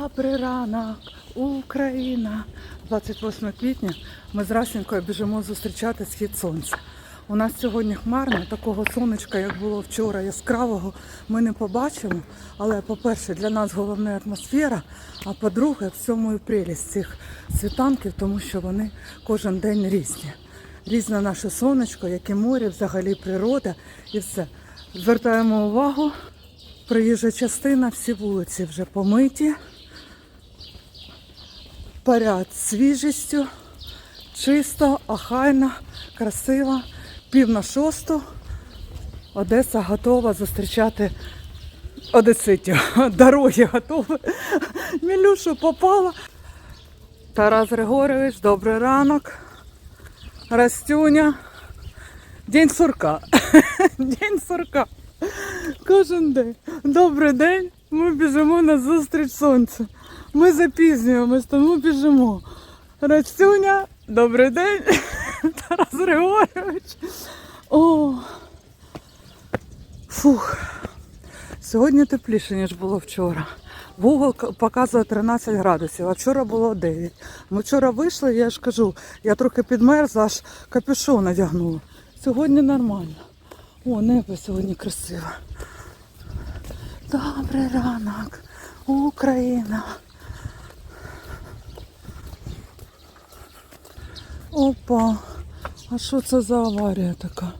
Добрий ранок, Україна. 28 квітня ми з Расінькою біжимо зустрічати схід сонця. У нас сьогодні хмарно, такого сонечка, як було вчора, яскравого, ми не побачимо. Але, по-перше, для нас головне атмосфера, а по-друге, в цьому і прелість цих світанків, тому що вони кожен день різні. Різне наше сонечко, як і море, взагалі природа і все. Звертаємо увагу, Проїжджа частина, всі вулиці вже помиті. Поряд з свіжістю, чисто, охайно, красиво. Пів на шосту. Одеса готова зустрічати одеситів. Дороги готові. Мілюшу попала. Тарас Григорович, добрий ранок. Растюня. День сурка. День сурка. Кожен день. Добрий день. Ми біжимо на зустріч сонцю. Ми запізнюємось, тому біжимо. Растюня, добрий день. Тарас Григорович. О. Фух. Сьогодні тепліше, ніж було вчора. Google показує 13 градусів, а вчора було 9. Ми вчора вийшли, я ж кажу, я трохи підмерзла, аж капюшон надягнула. Сьогодні нормально. О, небо сьогодні красиве. Добрий ранок, Україна. Опа, а що це за аварія така?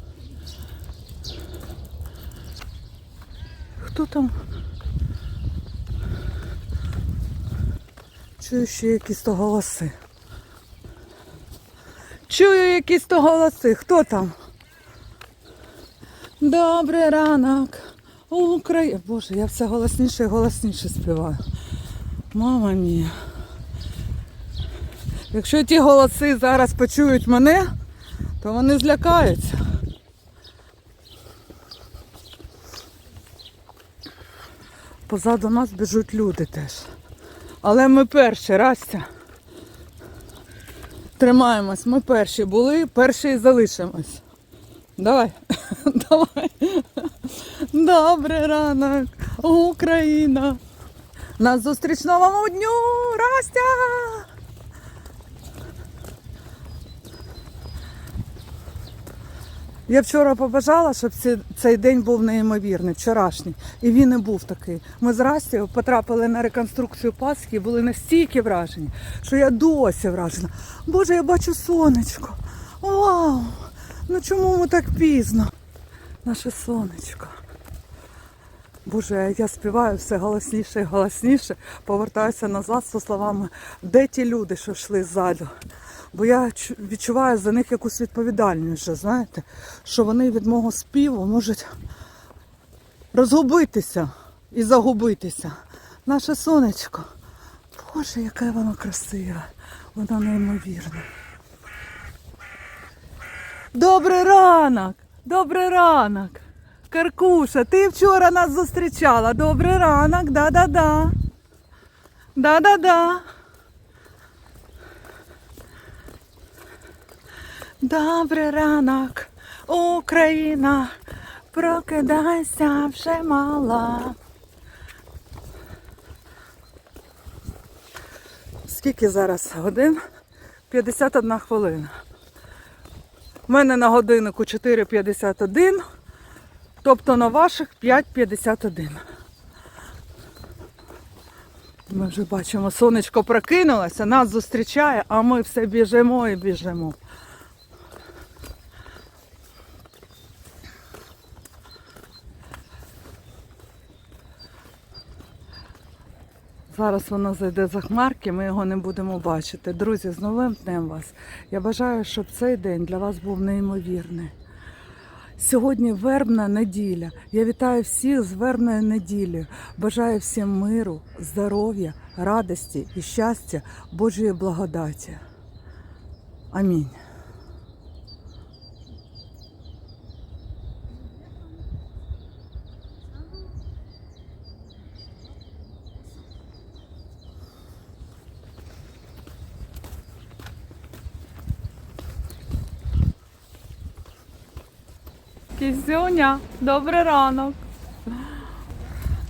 Хто там? Чую ще якісь то голоси. Чую якісь то голоси. Хто там? Добрий ранок, Україна. Боже, я все голосніше і голосніше співаю. Мама мія. Якщо ті голоси зараз почують мене, то вони злякаються. Позаду нас біжуть люди теж. Але ми перші, Растя. Тримаємось, ми перші були, перші і залишимось. Давай, давай. Добрий ранок, Україна. На зустріч новому дню, Растя! Я вчора побажала, щоб цей день був неймовірний, вчорашній. І він і був такий. Ми з Растю потрапили на реконструкцію Пасхи і були настільки вражені, що я досі вражена. Боже, я бачу сонечко. Вау! Ну чому ми так пізно? Наше сонечко. Боже, я співаю все голосніше і голосніше, повертаюся назад зі словами, де ті люди, що йшли ззаду. Бо я відчуваю за них якусь відповідальність, вже, знаєте, що вони від мого співу можуть розгубитися і загубитися. Наше сонечко. Боже, яке воно красиве, воно неймовірне. Добрий ранок! Добрий ранок! Каркуша, ти вчора нас зустрічала. Добрий ранок, да-да-да. Да-да-да. Добрий ранок, Україна, прокидайся вже мала. Скільки зараз годин? 51 хвилина. У мене на годиннику 4.51, тобто на ваших 5.51. Ми вже бачимо, сонечко прокинулося, нас зустрічає, а ми все біжимо і біжимо. Зараз воно зайде за хмарки, ми його не будемо бачити. Друзі, з новим днем вас. Я бажаю, щоб цей день для вас був неймовірний. Сьогодні вербна неділя. Я вітаю всіх з вербною неділею. Бажаю всім миру, здоров'я, радості і щастя, Божої благодаті. Амінь. Кізюня, добрий ранок.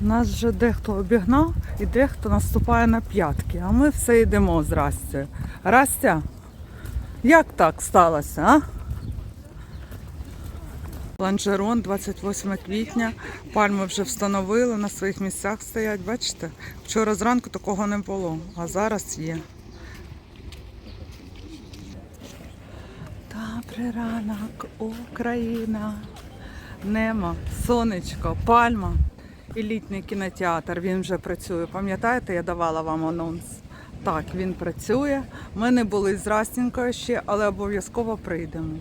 Нас вже дехто обігнав І дехто наступає на п'ятки, а ми все йдемо з Растю. Растя, як так сталося, а? Ланжерон 28 квітня. Пальми вже встановили, на своїх місцях стоять. Бачите? Вчора зранку такого не було, а зараз є. Добрий ранок, Україна. Немо, сонечко, пальма і літній кінотеатр. Він вже працює. Пам'ятаєте, я давала вам анонс? Так, він працює. Ми не були з Растінкою ще, але обов'язково прийдемо.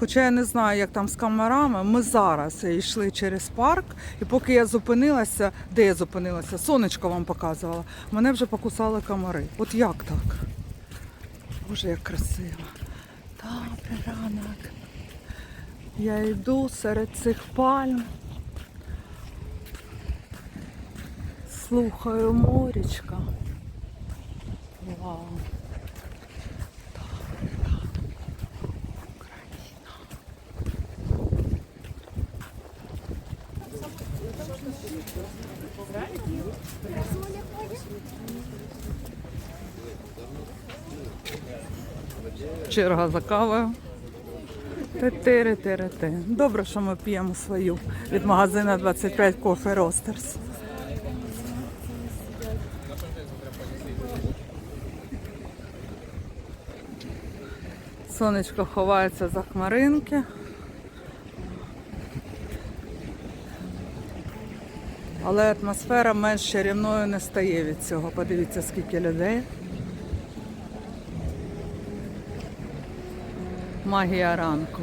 Хоча я не знаю, як там з камерами, ми зараз йшли через парк, і поки я зупинилася, де я зупинилася, сонечко вам показувала, мене вже покусали комари. От як так? Боже, як красиво. Добрий ранок. Я йду серед цих пальм. Слухаю морічка. Вау. Черга за кавою. Ти-тири-тири-ти. Добре, що ми п'ємо свою від магазину 25 Coffee Roasters. Сонечко ховається за хмаринки. Але атмосфера менш чарівною не стає від цього. Подивіться, скільки людей. Магія ранку.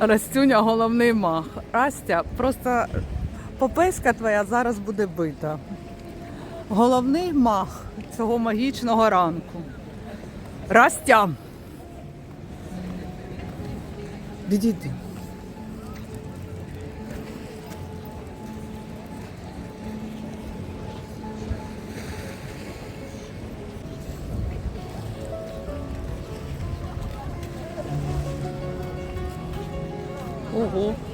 Растюня головний мах. Растя, просто пописка твоя зараз буде бита. Головний мах цього магічного ранку. Растя. Відійди. 呜呼。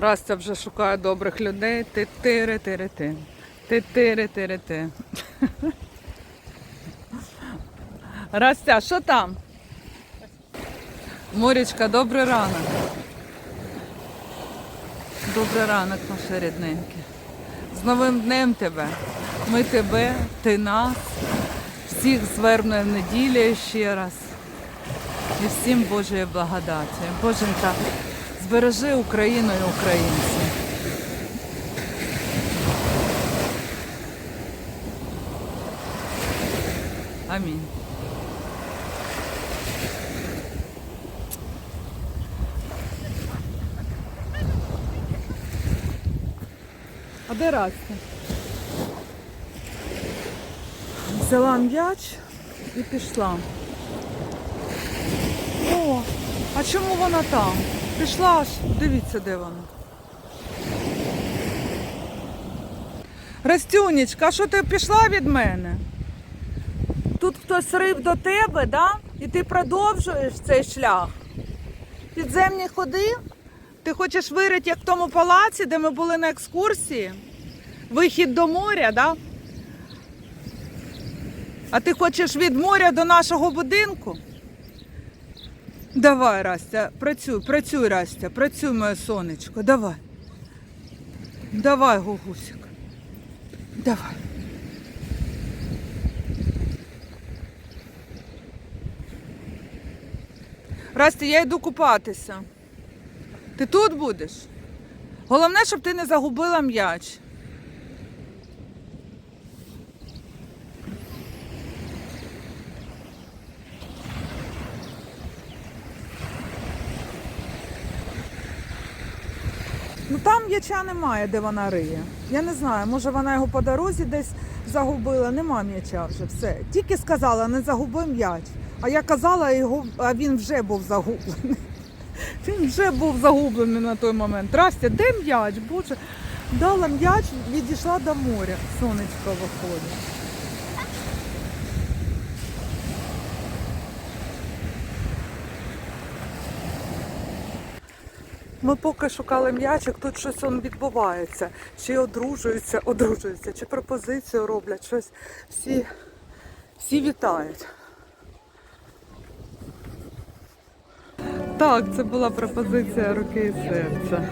Растя вже шукає добрих людей. Ти тири тири ти Растя, що там? Морічка, добрий ранок. Добрий ранок, наші рідненькі. З новим днем тебе. Ми тебе, ти нас. Всіх з вербною неділею ще раз. І всім Божої благодаті. Боженька, збережи Україну і українців. Амінь. А де Расті? Взяла м'яч і пішла. О, а чому вона там? Пішла ж, дивіться, де вона. Растюнечка, а що ти пішла від мене? Тут хтось рив до тебе, да? І ти продовжуєш цей шлях. Підземні ходи? Ти хочеш вирити, як в тому палаці, де ми були на екскурсії? Вихід до моря, да? А ти хочеш від моря до нашого будинку? Давай, Растя, працюй, працюй, Растя, працюй, моє сонечко, давай. Давай, Гугусик. Давай. Растя, я йду купатися. Ти тут будеш? Головне, щоб ти не загубила м'яч. Ну там м'яча немає, де вона риє. Я не знаю, може вона його по дорозі десь загубила. Нема м'яча вже все. Тільки сказала, не загуби м'яч. А я казала його, а він вже був загублений. Він вже був загублений на той момент. Растя, де м'яч? Боже, дала м'яч, відійшла до моря. Сонечко виходить. Ми поки шукали м'ячик, тут щось он відбувається. Чи одружуються, одружуються, чи пропозицію роблять, щось всі, всі вітають. Так, це була пропозиція руки і серця.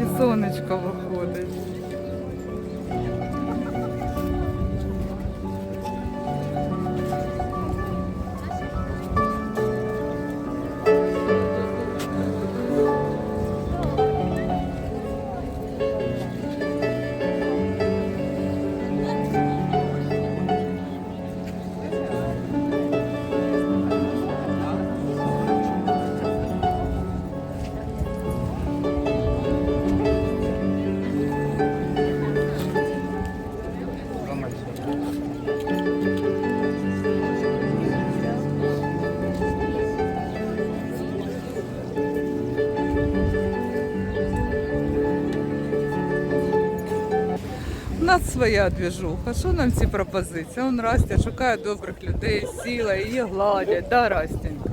І сонечко виходить. Своя двіжуха. Що нам ці пропозиції? Он Растя шукає добрих людей, сіла, її гладять, да, Растенька?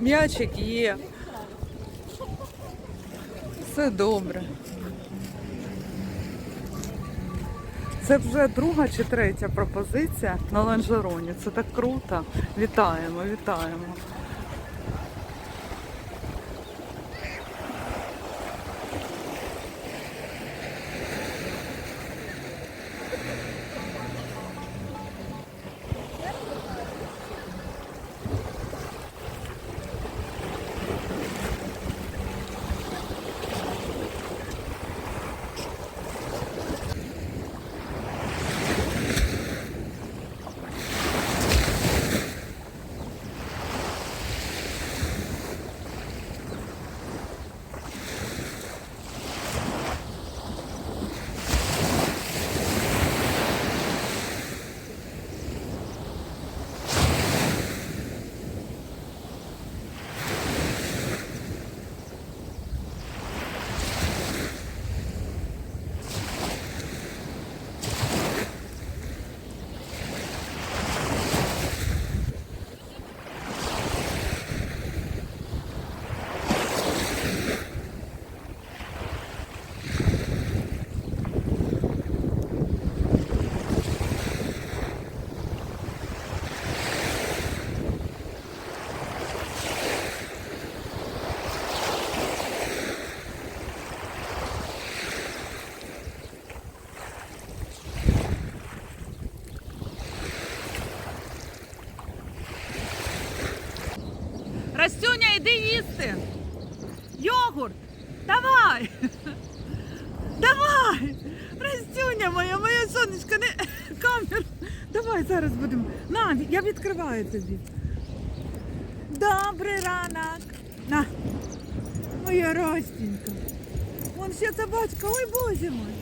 М'ячик є. Все добре. Це вже друга чи третя пропозиція на ланжероні. Це так круто. Вітаємо, вітаємо. Їсти. Йогурт. Давай. Давай. Растюня моя, моя сонечко, не камеру. Давай зараз будемо. На, я відкриваю тобі. Добрий ранок. На. Моя Ростенька. Вон ще собачка. Ой, боже мой.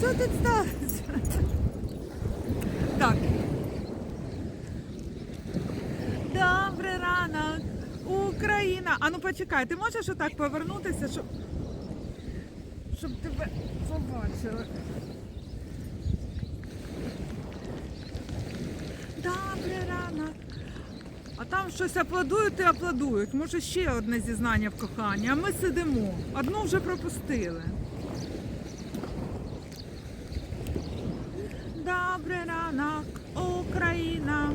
Що тут сталося? Так. Добрий ранок. Україна. А ну почекай, ти можеш отак повернутися, щоб, щоб тебе побачили. Добрий ранок. А там щось аплодують і аплодують. Може ще одне зізнання в коханні, а ми сидимо. Одну вже пропустили. Добрий ранок, Україна.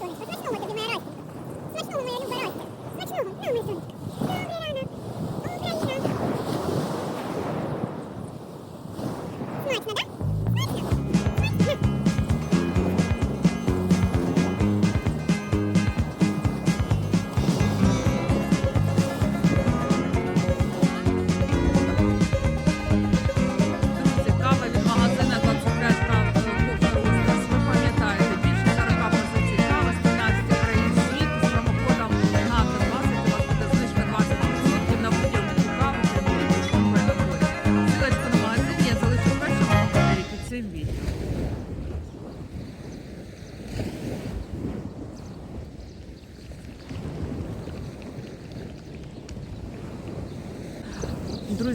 Куди моя сонечко? Смачного тобі, моя Ростя. Смачного, моя люба Ростя. Смачного, на, моя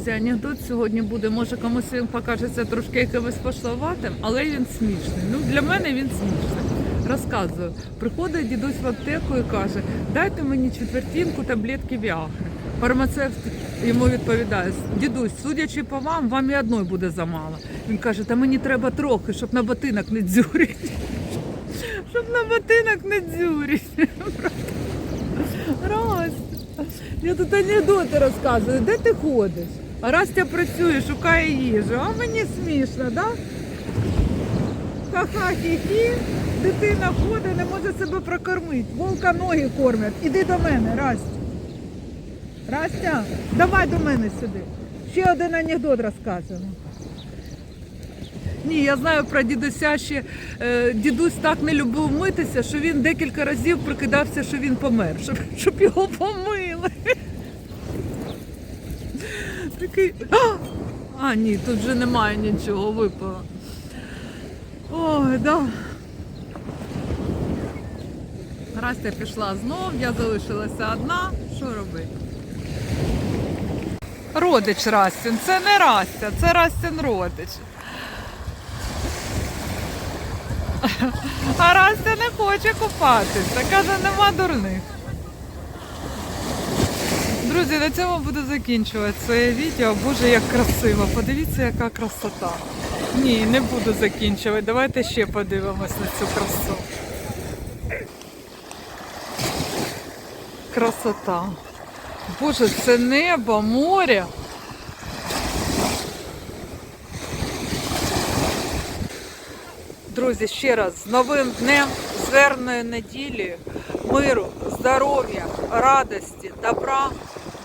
Друзі, анекдот сьогодні буде. Може комусь він покажеться трошки якимось пошловатим, але він смішний. Ну для мене він смішний. Розказую. Приходить дідусь в аптеку і каже: дайте мені четвертинку таблетки Віагри. Фармацевт йому відповідає: дідусь, судячи по вам, вам і одної буде замало. Він каже: та мені треба трохи, щоб на ботинок не дзюрить. Щоб на ботинок не дзюрить. Раз. Я тут анекдоти розказую. Де ти ходиш? Растя працює, шукає їжу. А мені смішно, да? Ха-ха, хі-хі. Дитина ходить, не може себе прокормити. Волка ноги кормять. Іди до мене, Растя. Растя, давай до мене сюди. Ще один анекдот розказуємо. Ні, я знаю про дідуся ще е, дідусь так не любив митися, що він декілька разів прикидався, що він помер, щоб, щоб його помили. Такий. А! ні, тут вже немає нічого, випало. Ой, да. Растя пішла знов, я залишилася одна. Що робити? Родич Растін, це не Растя, це Растін родич. А Растя не хоче купатися. Каже, нема дурних. Друзі, на цьому буду закінчувати своє відео. Боже, як красиво. Подивіться, яка красота. Ні, не буду закінчувати. Давайте ще подивимось на цю красу. Красота. Боже, це небо, море. Друзі, ще раз з новим днем, з верної неділі, миру, здоров'я, радості, добра.